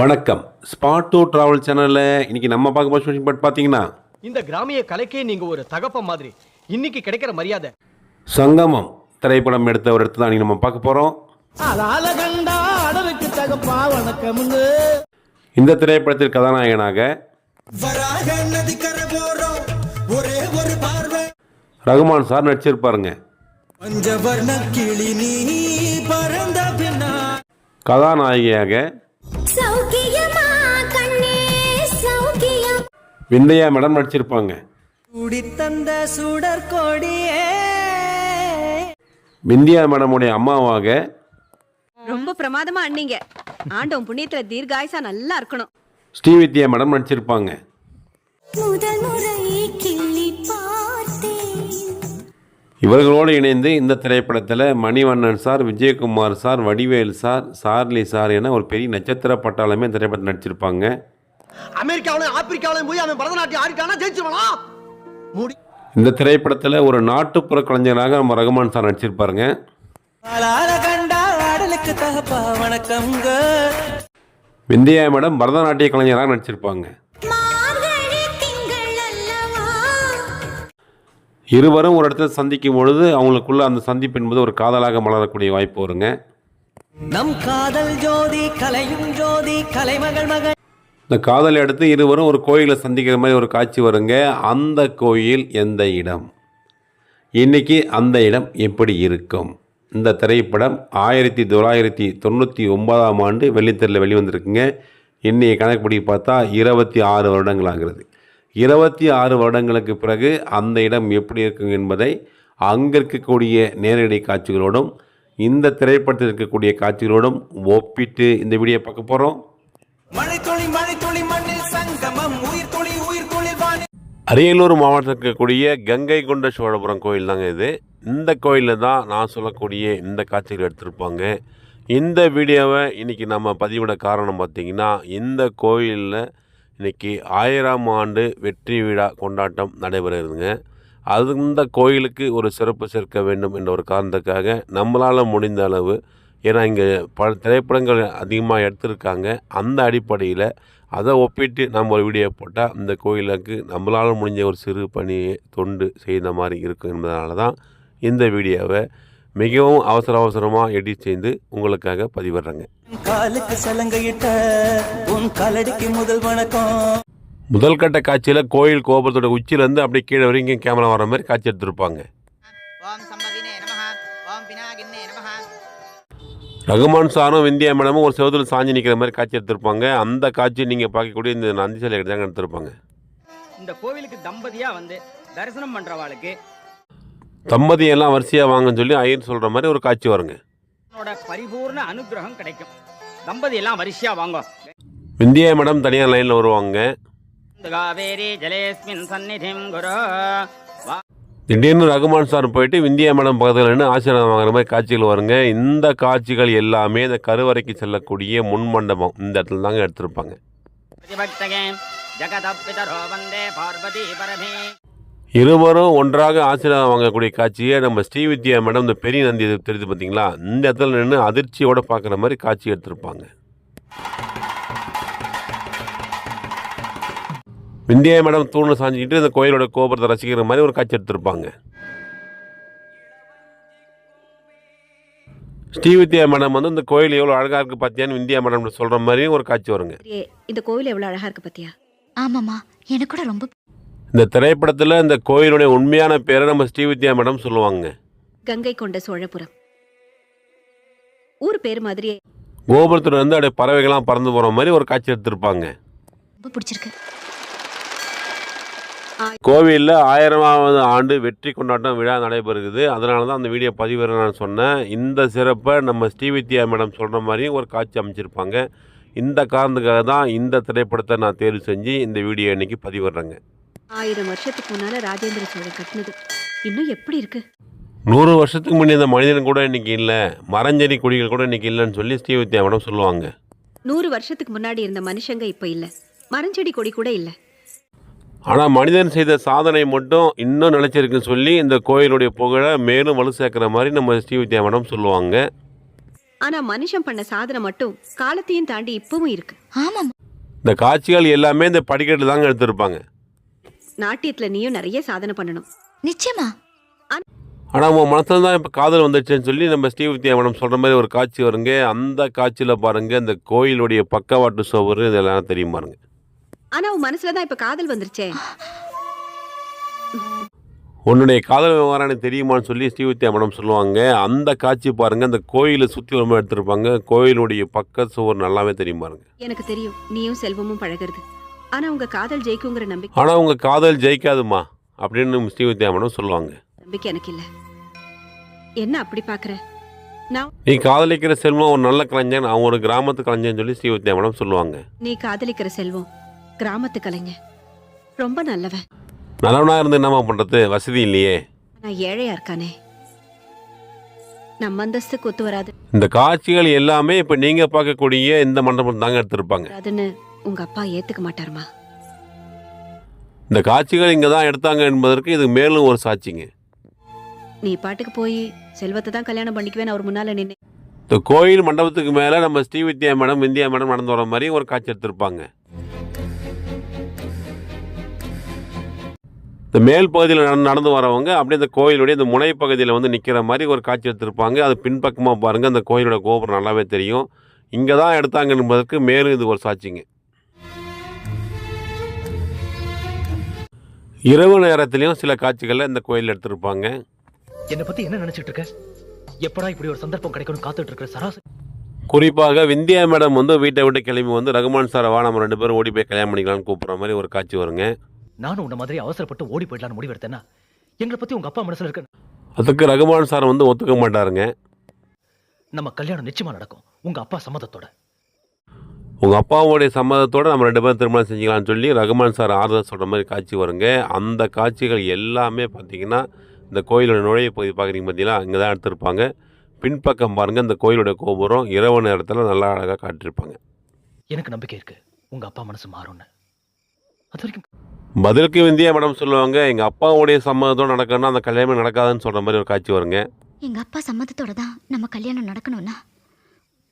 வணக்கம். Spot two travel சேனலில் இன்னைக்கு நம்ம பார்க்க போகிற ஸ்பெஷல் பட் பார்த்தீங்கன்னா இந்த கிராமிய கலைக்கே நீங்க ஒரு தகப்ப மாதிரி. இன்னைக்கு கிடைக்கிற மரியாதை. சங்கமம் திரைப்படம் எடுத்த ஒரு இடத்துல தான் நம்ம பார்க்க போகிறோம் இந்த திரைப்படத்தில் கதாநாயகனாக ரகுமான் சார் நடிச்சிருப்பாருங்க. பஞ்சவர்ண கிளி நீ பறந்த பின்னா கதாநாயகியாக விந்தையா மேடம் நடிச்சிருப்பாங்க குடி தந்த சுடர் கொடியே. விந்தியா மேடமுடைய அம்மாவாக ரொம்ப பிரமாதமா அண்ணீங்க. ஆண்டவன் புண்ணியத்துல தீர்காயுசா நல்லா இருக்கணும். ஸ்ரீவித்யா மேடம் நடிச்சிருப்பாங்க முதல் முறை கிள்ளி பார்த்தேன். இவர்களோடு இணைந்து இந்த திரைப்படத்தில் Manivannan sir Vijayakumar sir Vadivel sir Charlie sir என ஒரு பெரிய நட்சத்திர பட்டாளமே இந்த திரைப்படத்தில் நடிச்சிருப்பாங்க. அமெரிக்காவிலும் ஆப்பிரிக்காவிலும் போய் அவன் பரதநாட்டியம் ஆடிட்டானா ஜெயிச்சிருவானா? முடி. இந்த திரைப்படத்தில் ஒரு நாட்டுப்புற கலைஞராக நம்ம ரகுமான் சார் நடிச்சிருப்பாருங்க. விந்தியா மேடம் பரதநாட்டிய கலைஞராக நடிச்சிருப்பாங்க. இருவரும் ஒரு இடத்துல சந்திக்கும் பொழுது அவங்களுக்குள்ள அந்த சந்திப்பு என்பது ஒரு காதலாக மலரக்கூடிய வாய்ப்பு வருங்க. நம் காதல் ஜோதி கலையும் ஜோதி கலைமகள் மகள். இந்த காதலை அடுத்து இருவரும் ஒரு கோயிலில் சந்திக்கிற மாதிரி ஒரு காட்சி வருங்க. அந்த கோயில் எந்த இடம்? இன்னைக்கு அந்த இடம் எப்படி இருக்கும்? இந்த திரைப்படம் ஆயிரத்தி தொள்ளாயிரத்தி தொண்ணூற்றி ஒன்பதாம் ஆண்டு வெள்ளித்தரில் வெளிவந்திருக்குங்க. இன்றைய கணக்குப்படி பார்த்தா இருபத்தி ஆறு வருடங்கள் ஆகிறது. இருபத்தி ஆறு வருடங்களுக்கு பிறகு அந்த இடம் எப்படி இருக்கும் என்பதை அங்கே இருக்கக்கூடிய நேரடி காட்சிகளோடும் இந்த திரைப்படத்தில் இருக்கக்கூடிய காட்சிகளோடும் ஒப்பிட்டு இந்த வீடியோ பார்க்க போகிறோம் உயிர் துளி உயிர் அரியலூர் மாவட்டத்தில் இருக்கக்கூடிய கங்கை கொண்ட சோழபுரம் கோயில் தாங்க இது. இந்த கோயிலில் தான் நான் சொல்லக்கூடிய இந்த காட்சிகள் எடுத்திருப்பாங்க. இந்த வீடியோவை இன்றைக்கி நம்ம பதிவிட காரணம் பார்த்திங்கன்னா இந்த கோயிலில் இன்றைக்கி ஆயிரம் ஆண்டு வெற்றி விழா கொண்டாட்டம் நடைபெறுதுங்க. அது இந்த கோயிலுக்கு ஒரு சிறப்பு சேர்க்க வேண்டும் என்ற ஒரு காரணத்துக்காக நம்மளால் முடிந்த அளவு ஏன்னா இங்கே பல திரைப்படங்கள் அதிகமாக எடுத்திருக்காங்க. அந்த அடிப்படையில் அதை ஒப்பிட்டு நம்ம ஒரு வீடியோ போட்டால் இந்த கோயிலுக்கு நம்மளால் முடிஞ்ச ஒரு சிறு பணியை தொண்டு செய்த மாதிரி இருக்கும் என்பதனால தான் இந்த வீடியோவை மிகவும் அவசர அவசரமாக எடிட் செய்து உங்களுக்காக பதிவிடுறேங்க. காலுக்கு சலங்கையிட்ட உன் காலடிக்கு முதல் வணக்கம். முதல் கட்ட காட்சியில் கோயில் கோபுரத்தோட உச்சியிலேருந்து அப்படியே கீழே வரைக்கும் கேமரா வர மாதிரி காட்சி எடுத்திருப்பாங்க. ரகுமான் சாரும் விந்தியா மேடமும் ஒரு செவத்தில் சாஞ்சி நிற்கிற மாதிரி காட்சி எடுத்திருப்பாங்க. அந்த காட்சி நீங்கள் பார்க்கக்கூடிய இந்த நந்தி சிலை தாங்க எடுத்திருப்பாங்க. இந்த கோவிலுக்கு தம்பதியா வந்து தரிசனம் பண்றவாளுக்கு தம்பதி எல்லாம் வரிசையாக வாங்கன்னு சொல்லி ஐயர் சொல்கிற மாதிரி ஒரு காட்சி வருங்க. பரிபூர்ண அனுகிரகம் கிடைக்கும். தம்பதி எல்லாம் வரிசையா வாங்க. விந்தியா மேடம் தனியாக லைனில் வருவாங்க. காவேரி ஜலேஸ்மின் சந்நிதிம் குரு. திடீர்னு ரகுமான் சார் போயிட்டு விந்தியா மேடம் பக்கத்தில் நின்று ஆசீர்வாதம் வாங்குற மாதிரி காட்சிகள் வருங்க. இந்த காட்சிகள் எல்லாமே இந்த கருவறைக்கு செல்லக்கூடிய முன் மண்டபம் இந்த இடத்துல தாங்க எடுத்திருப்பாங்க. இருவரும் ஒன்றாக ஆசீர்வாதம் வாங்கக்கூடிய காட்சியை நம்ம ஸ்ரீ வித்யா மேடம் இந்த பெரிய நந்தி தெரிஞ்சு தெரியுது பார்த்தீங்களா இந்த இடத்துல நின்று அதிர்ச்சியோட பார்க்குற மாதிரி காட்சி எடுத்திருப்பாங்க. விந்தியா மேடம் தூணு சாஞ்சிக்கிட்டு இந்த கோயிலோட கோபுரத்தை ரசிக்கிற மாதிரி ஒரு காட்சி எடுத்திருப்பாங்க. ஸ்ரீவித்யா மேடம் வந்து இந்த கோயில் எவ்வளோ அழகாக இருக்குது பார்த்தியான்னு விந்தியா மேடம் சொல்கிற மாதிரியும் ஒரு காட்சி வருங்க. இந்த கோவில் எவ்வளவு அழகா இருக்கு பத்தியா? ஆமாமா எனக்கு கூட ரொம்ப இந்த திரைப்படத்தில் இந்த கோயிலுடைய உண்மையான பேரை நம்ம ஸ்ரீவித்யா மேடம் சொல்லுவாங்க. கங்கை கொண்ட சோழபுரம். ஊர் பேர் மாதிரியே கோபுரத்துல இருந்து அப்படியே பறவைகள்லாம் பறந்து போகிற மாதிரி ஒரு காட்சி எடுத்திருப்பாங்க. ரொம்ப பிடிச்சிருக்கு. கோவிலில் ஆயிரமாவது ஆண்டு வெற்றி கொண்டாட்டம் விழா நடைபெறுகிறது. அதனால தான் அந்த வீடியோ பதிவு நான் சொன்னேன். இந்த சிறப்பை நம்ம ஸ்ரீவித்யா மேடம் சொல்கிற மாதிரியும் ஒரு காட்சி அமைச்சிருப்பாங்க. இந்த காரணத்துக்காக தான் இந்த திரைப்படத்தை நான் தேர்வு செஞ்சு இந்த வீடியோ இன்னைக்கு பதிவிடுறேங்க. ஆயிரம் வருஷத்துக்கு முன்னால ராஜேந்திர சோழன் கட்டினது. இன்னும் எப்படி இருக்கு? நூறு வருஷத்துக்கு முன்னே இந்த மனிதன் கூட இன்னைக்கு இல்லை. மரஞ்செடி கொடிகள் கூட இன்னைக்கு இல்லைன்னு சொல்லி ஸ்ரீவித்யா மேடம் சொல்லுவாங்க. நூறு வருஷத்துக்கு முன்னாடி இருந்த மனுஷங்க இப்ப இல்ல. மரஞ்செடி கொடி கூட இல்ல. ஆனால் மனிதன் செய்த சாதனை மட்டும் இன்னும் நிலைச்சிருக்குன்னு சொல்லி இந்த கோயிலுடைய புகழை மேலும் வலு சேர்க்குற மாதிரி நம்ம ஸ்ரீவித்யா மேடம் சொல்லுவாங்க. ஆனா மனுஷன் பண்ண சாதனை மட்டும் காலத்தையும் தாண்டி இப்பவும் இருக்கு. ஆமாம்மா இந்த காட்சிகள் எல்லாமே இந்த படிக்கட்டில் தாங்க எடுத்திருப்பாங்க. நாட்டியத்துல நீயும் நிறைய சாதனை பண்ணணும். நிச்சயமா. ஆனால் உன் மனசில் தான் இப்போ காதல் வந்துடுச்சுன்னு சொல்லி நம்ம ஸ்ரீவித்யா மேடம் சொல்கிற மாதிரி ஒரு காட்சி வருங்க. அந்த காட்சியில் பாருங்கள் இந்த கோயிலுடைய பக்கவாட்டு சுவர் இதெல்லாம் தெரியும் பாருங்க. ஆனா உன் மனசுலதான் இப்ப காதல் வந்துருச்சே. உன்னுடைய காதல் விவகாரம் தெரியுமான்னு சொல்லி ஸ்ரீவித்யா மேடம் சொல்லுவாங்க. அந்த காட்சி பாருங்கள் அந்த கோயிலை சுற்றி வரும்போது எடுத்திருப்பாங்க. கோயிலுடைய பக்க சுவர் நல்லாவே தெரியும் பாருங்க. எனக்கு தெரியும் நீயும் செல்வமும் பழகுறது. ஆனா உங்க காதல் ஜெயிக்குங்கிற நம்பிக்கை ஆனால் உங்கள் காதல் ஜெயிக்காதுமா? அப்படின்னு ஸ்ரீவித்யா மேடம் சொல்லுவாங்க. நம்பிக்கை எனக்கு இல்ல. என்ன அப்படி பாக்குற? நீ காதலிக்கிற செல்வம் ஒரு நல்ல கலைஞன் அவன் ஒரு கிராமத்து கலைஞன் சொல்லி ஸ்ரீவித்யா மேடம் சொல்லுவாங்க. நீ காதலிக்கிற செல்வம் கிராமத்து கலைஞன் ரொம்ப நல்லவன். நல்லவனா இருந்து என்னம்மா பண்ணுறது வசதி இல்லையே. நான் ஏழையா இருக்கானே. நம்ம அந்தஸ்துக்கு ஒத்து வராது. இந்த காட்சிகள் எல்லாமே இப்போ நீங்கள் பார்க்கக்கூடிய இந்த மண்டபம் தாங்க எடுத்திருப்பாங்க. வராதுன்னு உங்க அப்பா ஏத்துக்க மாட்டாருமா? இந்த காட்சிகள் இங்கே தான் எடுத்தாங்க என்பதற்கு இது மேலும் ஒரு சாட்சிங்க. நீ பாட்டுக்கு போய் செல்வத்தை தான் கல்யாணம் பண்ணிக்குவேன் அவர் முன்னால நின்று இந்த கோயில் மண்டபத்துக்கு மேலே நம்ம ஸ்ரீவித்யா மேடம் இந்தியா மேடம் நடந்து வர மாதிரி ஒரு காட்சி எடுத்திருப்பாங்க. இந்த மேல் பகுதியில் நட- நடந்து வரவங்க அப்படியே இந்த கோயிலுடைய இந்த முனை பகுதியில் வந்து நிற்கிற மாதிரி ஒரு காட்சி எடுத்திருப்பாங்க. அது பின்பக்கமாக பாருங்கள் அந்த கோயிலோட கோபுரம் நல்லாவே தெரியும். இங்கே தான் எடுத்தாங்க என்பதற்கு மேலும் இது ஒரு சாட்சிங்க. இரவு நேரத்துலையும் சில காட்சிகளில் இந்த கோயில் எடுத்திருப்பாங்க. என்னை பத்தி என்ன நினைச்சிட்டு இருக்க? எப்படா இப்படி ஒரு சந்தர்ப்பம் கிடைக்கும்னு காத்துட்டு இருக்க சராசரி குறிப்பாக விந்தியா மேடம் வந்து வீட்டை விட்டு கிளம்பி வந்து ரகுமான் சாரை வா நம்ம ரெண்டு பேரும் ஓடி போய் கல்யாணம் பண்ணிக்கலாம்னு கூப்பிட்ற மாதிரி ஒரு காட்சி வருங்க. நானும் உன்ன மாதிரி அவசரப்பட்டு ஓடி போயிடலாம்னு முடிவெடுத்தேன்னா எங்களை பத்தி உங்க அப்பா மனசுல இருக்க அதுக்கு ரகுமான் சார் வந்து ஒத்துக்க மாட்டாருங்க. நம்ம கல்யாணம் நிச்சயமா நடக்கும். உங்க அப்பா சம்மதத்தோட. உங்கள் அப்பாவுடைய சம்மதத்தோடு நம்ம ரெண்டு பேரும் திருமணம் செஞ்சுக்கலாம்னு சொல்லி ரகுமான் சார் ஆறுதல் சொல்கிற மாதிரி காட்சி வருங்க. அந்த காட்சிகள் எல்லாமே பார்த்தீங்கன்னா இந்த கோயிலோட நுழைய பகுதி பார்க்குறீங்க பார்த்தீங்களா அங்கே தான் எடுத்திருப்பாங்க. பின்பக்கம் பாருங்கள் இந்த கோயிலோட கோபுரம் இரவு நேரத்தில் நல்லா அழகாக காட்டியிருப்பாங்க. எனக்கு நம்பிக்கை இருக்கு. உங்க அப்பா மனசு மாறும்னு. அது வரைக்கும் பதிலுக்கு விந்தியா மேடம் சொல்லுவாங்க எங்கள் அப்பாவுடைய சம்மதத்தோடு நடக்கணும்னா அந்த கல்யாணமே நடக்காதுன்னு சொல்கிற மாதிரி ஒரு காட்சி வருங்க. எங்க அப்பா சம்மதத்தோட தான் நம்ம கல்யாணம் நடக்கணும்னா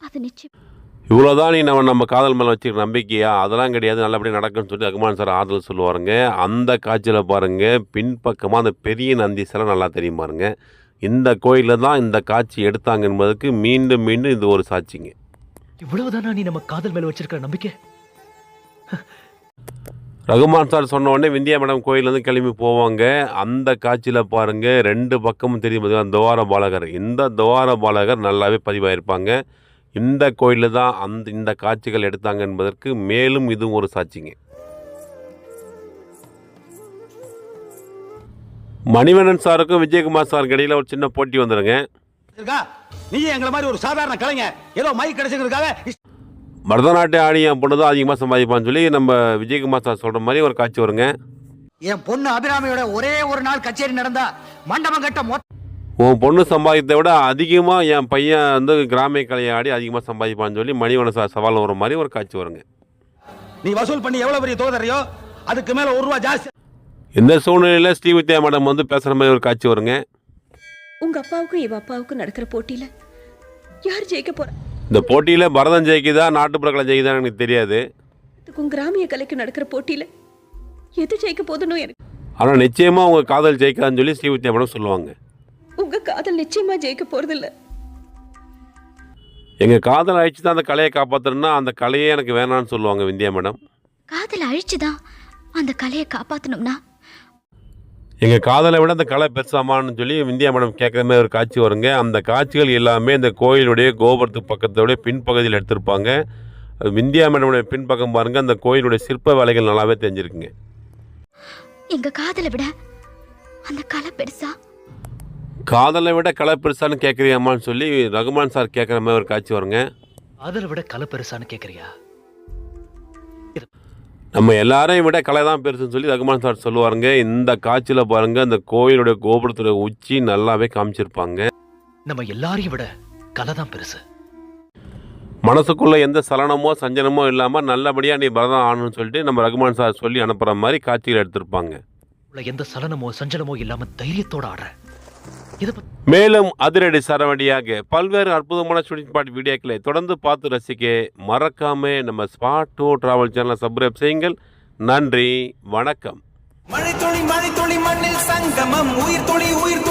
அது நிச்சயம். இவ்வளோதான் நீ நம்ம நம்ம காதல் மேலே வச்சுக்கிற நம்பிக்கையா? அதெல்லாம் கிடையாது நல்லபடியாக நடக்கும்னு சொல்லி ரகுமான் சார் ஆறுதல் சொல்லுவாருங்க. அந்த காட்சியில் பாருங்கள் பின்பக்கமாக அந்த பெரிய நந்தி சிலை நல்லா தெரியும் பாருங்க. இந்த கோயிலில் தான் இந்த காட்சி எடுத்தாங்க என்பதற்கு மீண்டும் மீண்டும் இது ஒரு சாட்சிங்க. இவ்வளவுதானா நீ நம்ம காதல் மேல வச்சிருக்கிற நம்பிக்கை? ரகுமான் சார் சொன்ன உடனே விந்தியா மேடம் கோயிலேருந்து கிளம்பி போவாங்க. அந்த காட்சியில் பாருங்கள் ரெண்டு பக்கமும் தெரியும் பார்த்தீங்கன்னா துவார பாலகர். இந்த துவார பாலகர் நல்லாவே பதிவாயிருப்பாங்க. இந்த கோயிலில் தான் அந்த இந்த காட்சிகள் எடுத்தாங்க என்பதற்கு மேலும் இதுவும் ஒரு சாட்சிங்க. மணிவண்ணன் சாருக்கும் விஜயகுமார் சாருக்கு இடையில ஒரு சின்ன போட்டி வந்துருங்க. நீ எங்களை மாதிரி ஒரு சாதாரண கலைஞர். ஏதோ மைக் கிடைச்சிருக்காங்க பரதநாட்டிய ஆடி என் பொண்ணு தான் அதிகமாக சம்பாதிப்பான்னு சொல்லி நம்ம விஜயகுமார் சார் சொல்கிற மாதிரி ஒரு காட்சி வருங்க. என் பொண்ணு அபிராமியோட ஒரே ஒரு நாள் கச்சேரி நடந்தா மண்டபம் கட்ட மொத்த உன் பொண்ணு சம்பாதித்த விட அதிகமாக என் பையன் வந்து கிராமிய கலையை ஆடி அதிகமாக சம்பாதிப்பான்னு சொல்லி மணிவண்ணன் சார் சவால் வர மாதிரி ஒரு காட்சி வருங்க. நீ வசூல் பண்ணி எவ்வளவு பெரிய தோதறியோ அதுக்கு மேல ஒரு ரூபா ஜாஸ்தி இந்த சூழ்நிலையில் ஸ்ரீவித்யா மேடம் வந்து பேசுகிற மாதிரி ஒரு காட்சி வருங்க. உங்க அப்பாவுக்கும் இவ அப்பாவுக்கும் நடக்கிற போட்டியில யார் ஜெயிக்க போறா இந்த போட்டியில் பரதம் ஜெயிக்குதா நாட்டுப்புற கலை ஜெயிக்குதான்னு எனக்கு தெரியாது. இதுக்கும் கிராமிய கலைக்கு நடக்கிற போட்டியில எது ஜெயிக்க போதுன்னு எனக்கு ஆனால் நிச்சயமாக உங்கள் காதல் ஜெயிக்காதுன்னு சொல்லி ஸ்ரீவித்யா மேடம் சொல்லுவாங்க. உங்க காதல் நிச்சயமா ஜெயிக்க போறது இல்ல எங்கள் காதல் அழிச்சு தான் அந்த கலையை காப்பாற்றணும்னா அந்த கலையே எனக்கு வேணாம்னு சொல்லுவாங்க விந்தியா மேடம். காதல் அழிச்சுதான் அந்த கலையை காப்பாத்தணும்னா எங்கள் காதலை விட அந்த கலை பெருசாமான்னு சொல்லி விந்தியா மேடம் கேட்குற மாதிரி ஒரு காட்சி வருங்க. அந்த காட்சிகள் எல்லாமே இந்த கோயிலுடைய கோபுரத்துக்கு பக்கத்தோடைய பின்பகுதியில் எடுத்திருப்பாங்க. அது விந்தியா மேடமுடைய பின்பக்கம் பாருங்கள் அந்த கோயிலுடைய சிற்ப வேலைகள் நல்லாவே தெரிஞ்சிருக்குங்க. எங்க காதலை விட அந்த கலை பெருசா? காதலை விட கலை பெருசான்னு கேட்குறியாமான்னு சொல்லி ரகுமான் சார் கேட்குற மாதிரி ஒரு காட்சி வருங்க. காதலை விட கலை பெருசான்னு கேக்குறியா நம்ம எல்லாரையும் விட கலை தான் பெருசுன்னு சொல்லி ரகுமான் சார் சொல்லுவாருங்க. இந்த காட்சியில் பாருங்கள் அந்த கோயிலுடைய கோபுரத்துடைய உச்சி நல்லாவே காமிச்சிருப்பாங்க. நம்ம எல்லாரையும் விட கலை தான் பெருசு. மனசுக்குள்ள எந்த சலனமோ சஞ்சனமோ இல்லாமல் நல்லபடியாக நீ பரதம் ஆடணும்னு சொல்லிட்டு நம்ம ரகுமான் சார் சொல்லி அனுப்புகிற மாதிரி காட்சிகள் எடுத்திருப்பாங்க. எந்த சலனமோ சஞ்சலமோ இல்லாம தைரியத்தோட ஆடுற. இதை பத்தி மேலும் அதிரடி சரவடியாக பல்வேறு அற்புதமான ஷூட்டிங் ஸ்பாட் வீடியோக்களை தொடர்ந்து பார்த்து ரசிக்க மறக்காம நம்ம ஸ்பாட் டூ டிராவல் சேனலை சப்ஸ்கிரைப் செய்யுங்கள். நன்றி வணக்கம். மழை துளி மழை துளி மண்ணில் சங்கமம். உயிர் துளி உயிர் துளி.